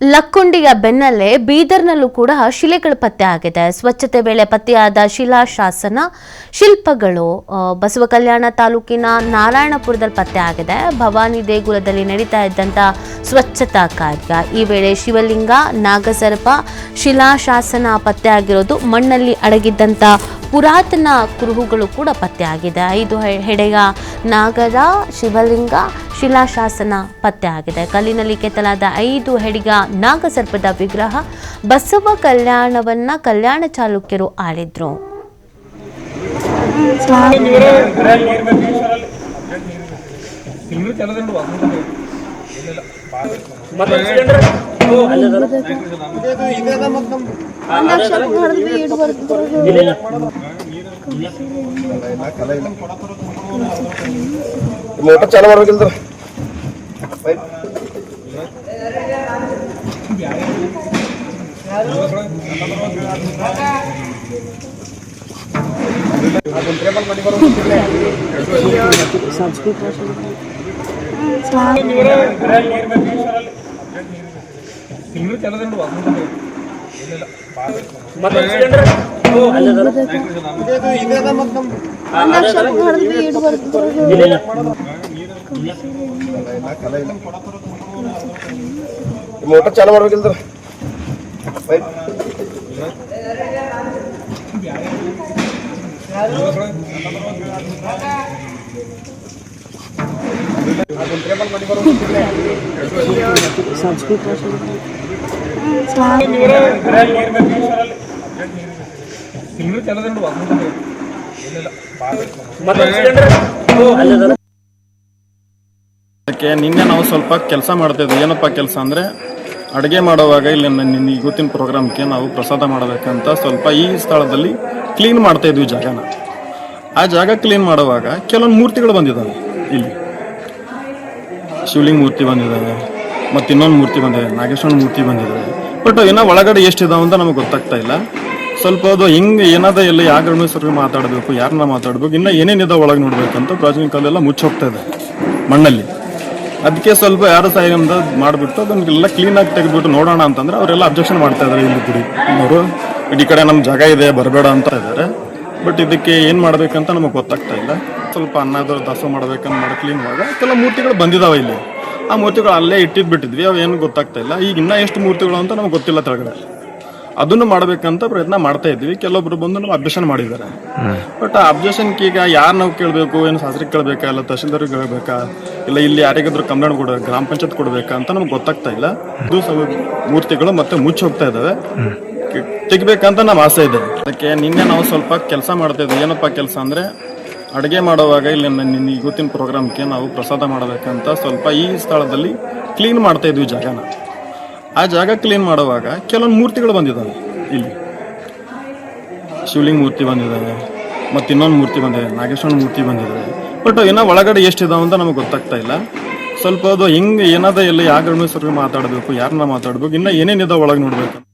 ಲಕ್ಕುಂಡಿಯ ಬೆನ್ನಲ್ಲೇ ಬೀದರ್ನಲ್ಲೂ ಕೂಡ ಶಿಲೆಗಳು ಪತ್ತೆ ಆಗಿದೆ. ಸ್ವಚ್ಛತೆ ವೇಳೆ ಪತ್ತೆಯಾದ ಶಿಲಾಶಾಸನ ಶಿಲ್ಪಗಳು ಬಸವ ಕಲ್ಯಾಣ ತಾಲೂಕಿನ ನಾರಾಯಣಪುರದಲ್ಲಿ ಪತ್ತೆ ಆಗಿದೆ. ಭವಾನಿ ದೇಗುಲದಲ್ಲಿ ನಡೀತಾ ಇದ್ದಂಥ ಸ್ವಚ್ಛತಾ ಕಾರ್ಯ. ಈ ವೇಳೆ ಶಿವಲಿಂಗ, ನಾಗಸರ್ಪ ಶಿಲಾಶಾಸನ ಪತ್ತೆ ಆಗಿರೋದು ಮಣ್ಣಲ್ಲಿ ಅಡಗಿದ್ದಂಥ ಪುರಾತನ ಕುರುಹುಗಳು ಕೂಡ ಪತ್ತೆಯಾಗಿದೆ ಐದು ಹೆ- ಹೆಡೆಯ ನಾಗರ ಶಿವಲಿಂಗ ಶಿಲಾಶಾಸನ ಪತ್ತೆ ಆಗಿದೆ. ಕಲ್ಲಿನಲ್ಲಿ ಕೆತ್ತಲಾದ ಐದು ಹೆಡಿಗ ನಾಗಸರ್ಪದ ವಿಗ್ರಹ ಬಸವ ಕಲ್ಯಾಣವನ್ನ ಕಲ್ಯಾಣ ಚಾಲುಕ್ಯರು ಆಳಿದ್ರು. ಮೋಟರ್ ಚಾಲು ಮಾಡ್ಬೇಕಿಲ್ದ ಮೋಟರ್ ಚಾಲು ಮಾಡ್ಬೇಕಿಲ್ದ ಅದಕ್ಕೆ ನಿನ್ನೆ ನಾವು ಸ್ವಲ್ಪ ಕೆಲಸ ಮಾಡ್ತಿದ್ವಿ ಏನಪ್ಪ ಕೆಲಸ ಅಂದರೆ ಅಡುಗೆ ಮಾಡುವಾಗ ಇಲ್ಲಿ ನನ್ನ ಇವತ್ತಿನ ಪ್ರೋಗ್ರಾಮ್ಗೆ ನಾವು ಪ್ರಸಾದ ಮಾಡಬೇಕಂತ ಸ್ವಲ್ಪ ಈ ಸ್ಥಳದಲ್ಲಿ ಕ್ಲೀನ್ ಮಾಡ್ತಾ ಇದ್ವಿ ಜಾಗನ. ಆ ಜಾಗ ಕ್ಲೀನ್ ಮಾಡುವಾಗ ಕೆಲವೊಂದು ಮೂರ್ತಿಗಳು ಬಂದಿದ್ದಾವೆ ಇಲ್ಲಿ. ಶಿವಲಿಂಗ ಮೂರ್ತಿ ಬಂದಿದ್ದಾವೆ, ಮತ್ತು ಇನ್ನೊಂದು ಮೂರ್ತಿ ಬಂದಿದೆ, ನಾಗೇಶ್ವರನ ಮೂರ್ತಿ ಬಂದಿದೆ ಬಟ್ ಏನೋ ಒಳಗಡೆ ಎಷ್ಟಿದಾವೆ ಅಂತ ನಮಗೆ ಗೊತ್ತಾಗ್ತಾ ಇಲ್ಲ. ಸ್ವಲ್ಪ ಅದು ಹೆಂಗೆ ಏನಾದ ಎಲ್ಲ ಯಾವ ಗಣೇಶ್ವರಿಗೆ ಮಾತಾಡಬೇಕು, ಯಾರನ್ನ ಮಾತಾಡಬೇಕು, ಇನ್ನೂ ಏನೇನಿದೆ ಒಳಗೆ ನೋಡಬೇಕಂತ ಪ್ರಾಚೀನ ಕಾಲದೆಲ್ಲ ಮುಚ್ಚೋಗ್ತಾ ಇದೆ ಮಣ್ಣಲ್ಲಿ. ಅದಕ್ಕೆ ಸ್ವಲ್ಪ ಯಾರು ಸಹಾಯದಿಂದ ಮಾಡಿಬಿಟ್ಟು ಅದನ್ನೆಲ್ಲ ಕ್ಲೀನಾಗಿ ತೆಗೆದ್ಬಿಟ್ಟು ನೋಡೋಣ ಅಂತಂದ್ರೆ ಅವರೆಲ್ಲ ಅಬ್ಜೆಕ್ಷನ್ ಮಾಡ್ತಾ ಇದ್ದಾರೆ ಇಲ್ಲಿ ಗುಡಿ ಅವರು ಇಡೀ ಕಡೆ ನಮ್ಮ ಜಾಗ ಇದೆ, ಬರಬೇಡ ಅಂತ ಇದ್ದಾರೆ ಬಟ್ ಇದಕ್ಕೆ ಏನು ಮಾಡಬೇಕಂತ ನಮಗೆ ಗೊತ್ತಾಗ್ತಾ ಇಲ್ಲ. ಸ್ವಲ್ಪ ಅನ್ನದವ್ರು ದಾಸೋಹ ಮಾಡ್ಬೇಕಂತ ಮಾಡಿ ಕೆಲವು ಮೂರ್ತಿಗಳು ಬಂದಿದಾವೆ ಇಲ್ಲಿ. ಆ ಮೂರ್ತಿಗಳು ಅಲ್ಲೇ ಇಟ್ಟಿದ್ದು ಬಿಟ್ಟಿದ್ವಿ ಅವು ಏನು ಗೊತ್ತಾಗ್ತಾ ಇಲ್ಲ. ಈಗ ಇನ್ನೂ ಎಷ್ಟು ಮೂರ್ತಿಗಳು ಅಂತ ನಮ್ಗೆ ಗೊತ್ತಿಲ್ಲ ತೆಳಗಡೆ. ಅದನ್ನು ಮಾಡ್ಬೇಕಂತ ಪ್ರಯತ್ನ ಮಾಡ್ತಾ ಇದ್ವಿ. ಕೆಲವೊಬ್ರು ಬಂದು ನಾವು ಅಬ್ಜೆಕ್ಷನ್ ಮಾಡಿದ್ದಾರೆ. ಬಟ್ ಆ ಈಗ ಯಾರು ನಾವು ಕೇಳಬೇಕು, ಏನು ಶಾಸ್ತ್ರಿಗೆ ಕೇಳಬೇಕಾ, ಇಲ್ಲ ತಹಶೀಲ್ದಾರಿಗೆ ಕೇಳಬೇಕಾ, ಇಲ್ಲ ಇಲ್ಲಿ ಯಾರಿಗಾದ್ರೂ ಕಂಪ್ಲೇಂಟ್ ಕೊಡ, ಗ್ರಾಮ ಪಂಚಾಯತ್ ಕೊಡಬೇಕಾ ಅಂತ ನಮ್ಗೆ ಗೊತ್ತಾಗ್ತಾ ಇಲ್ಲ. ಇದು ಮೂರ್ತಿಗಳು ಮತ್ತೆ ಮುಚ್ಚಿ ಹೋಗ್ತಾ ಇದ್ದಾವೆ ತೆಗಿಬೇಕಂತ ನಮ್ಮ ಆಸೆ ಇದೆ. ಅದಕ್ಕೆ ನಿನ್ನೆ ನಾವು ಸ್ವಲ್ಪ ಕೆಲಸ ಮಾಡ್ತಾ ಇದ್ವಿ. ಏನಪ್ಪ ಕೆಲಸ ಅಂದರೆ ಅಡುಗೆ ಮಾಡುವಾಗ ಇಲ್ಲಿ ನನ್ನ ಇವತ್ತಿನ ಪ್ರೋಗ್ರಾಮ್ಗೆ ನಾವು ಪ್ರಸಾದ ಮಾಡಬೇಕಂತ ಸ್ವಲ್ಪ ಈ ಸ್ಥಳದಲ್ಲಿ ಕ್ಲೀನ್ ಮಾಡ್ತಾ ಇದ್ವಿ ಜಾಗನ. ಆ ಜಾಗ ಕ್ಲೀನ್ ಮಾಡುವಾಗ ಕೆಲವೊಂದು ಮೂರ್ತಿಗಳು ಬಂದಿದ್ದಾವೆ ಇಲ್ಲಿ. ಶಿವಲಿಂಗ ಮೂರ್ತಿ ಬಂದಿದ್ದಾವೆ ಮತ್ತು ಇನ್ನೊಂದು ಮೂರ್ತಿ ಬಂದಿದೆ ನಾಗೇಶ್ವರ ಮೂರ್ತಿ ಬಂದಿದೆ. ಬಟ್ ಏನೋ ಒಳಗಡೆ ಎಷ್ಟಿದಾವೆ ಅಂತ ನಮಗೆ ಗೊತ್ತಾಗ್ತಾ ಇಲ್ಲ. ಸ್ವಲ್ಪ ಅದು ಹೆಂಗೆ ಏನಾದ ಎಲ್ಲ ಯಾವ ಮಾತಾಡಬೇಕು ಯಾರನ್ನ ಮಾತಾಡಬೇಕು, ಇನ್ನೂ ಏನೇನಿದೆ ಒಳಗೆ ನೋಡ್ಬೇಕು.